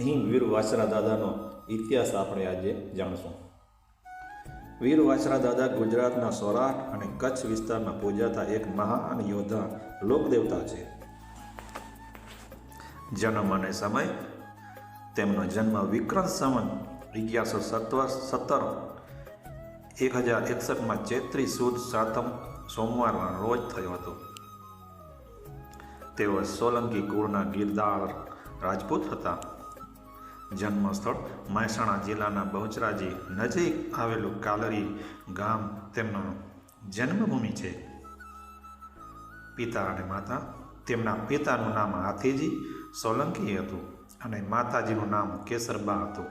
અહીં વીર વાછરા દાદાનો ઇતિહાસ આપણે આજે જાણશું. વીર વાછરા દાદા ગુજરાતના સૌરાષ્ટ્ર અને કચ્છ વિસ્તારમાં પૂજાતા એક મહાન યોદ્ધા લોકદેવતા છે. જન્મ અને સમય, તેમનો જન્મ વિક્રમ સમન અગિયારસો સત્તર સત્તર એક હજાર એકસઠમાં ચૈત્રી સુદ સાતમ સોમવારના રોજ થયો હતો. તેઓ સોલંકી કુળના ગિરદાર રાજપૂત હતા. જન્મસ્થળ મહેસાણા જિલ્લાના બહુચરાજી નજીક આવેલું કાલરી ગામ તેમનો જન્મભૂમિ છે. પિતા અને માતા તેમના પિતાનું નામ હાથીજી સોલંકી હતું અને માતાજીનું નામ કેસરબા હતું.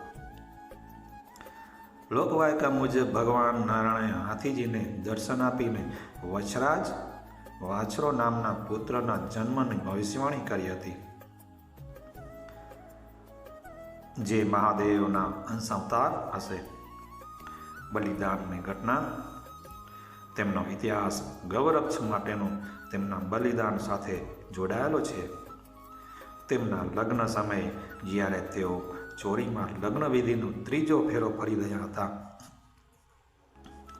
લોકવાયકા મુજબ ભગવાન નારાયણે હાથીજીને દર્શન આપીને વછરાજ વાછરો નામના પુત્રના જન્મની ભવિષ્યવાણી કરી હતી. જે મહાદેવના અંશ અવતાર હશે. બલિદાનની ઘટના, તેમનો ઇતિહાસ ગૌરક્ષ માટેનો તેમના બલિદાન સાથે જોડાયેલો છે. તેમના લગ્ન સમયે જ્યારે તેઓ ચોરીમાં લગ્ન વિધિનો ત્રીજો ફેરો ફરી રહ્યા હતા,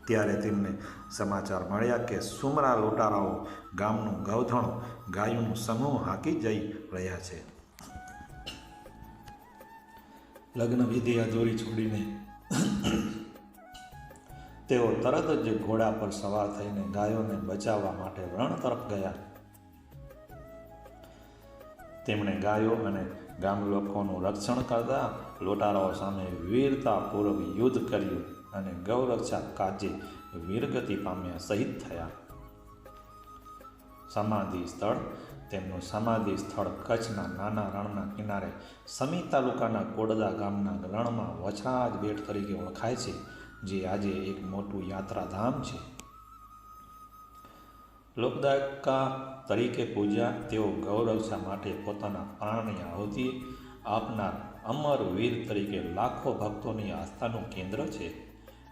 ત્યારે તેમને સમાચાર મળ્યા કે સુમરા લૂંટારાઓ ગામનું ગૌધણ ગાયોનું સમૂહ હાંકી જઈ રહ્યા છે. લગ્ન વિધિ અધૂરી છોડીને તેઓ તરત જ ઘોડા પર સવાર થઈને ગાયોને બચાવવા માટે રણ તરફ ગયા. તેમણે ગાયો અને ગામ લોકોનું રક્ષણ કરતા લોટારાઓ સામે વીરતાપૂર્વક યુદ્ધ કર્યું અને ગૌરક્ષા કાજે વીરગતિ પામ્યા શહીદ થયા. સમાધિ સ્થળ તેમનું સમાધિ સ્થળ કચ્છના નાના રણના કિનારે સમી તાલુકાના કોડદા ગામના રણમાં વછરાજ બેટ તરીકે ઓળખાય છે, જે આજે એક મોટું યાત્રાધામ છે. લોકદાયકા તરીકે પૂજા, તેઓ ગૌરક્ષા માટે પોતાના પ્રાણની આહુતિ આપનાર અમર વીર તરીકે લાખો ભક્તોની આસ્થાનું કેન્દ્ર છે.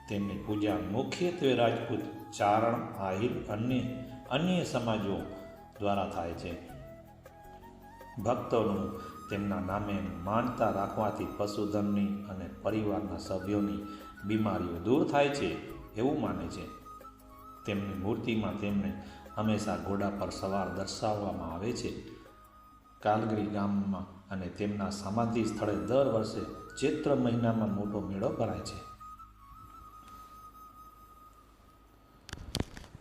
તેમની પૂજા મુખ્યત્વે રાજપૂત ચારણ, આહિર અને અન્ય સમાજો દ્વારા થાય છે. ભક્તોનું તેમના નામે માનતા રાખવાથી પશુધનની અને પરિવારના સભ્યોની બીમારીઓ દૂર થાય છે, એવું માને છે. તેમની મૂર્તિમાં તેમને હંમેશા ઘોડા પર સવાર દર્શાવવામાં આવે છે. કાલગરી ગામમાં અને તેમના સમાધિ સ્થળે દર વર્ષે ચૈત્ર મહિનામાં મોટો મેળો ભરાય છે.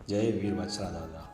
જય વીર વત્સરા દાદા.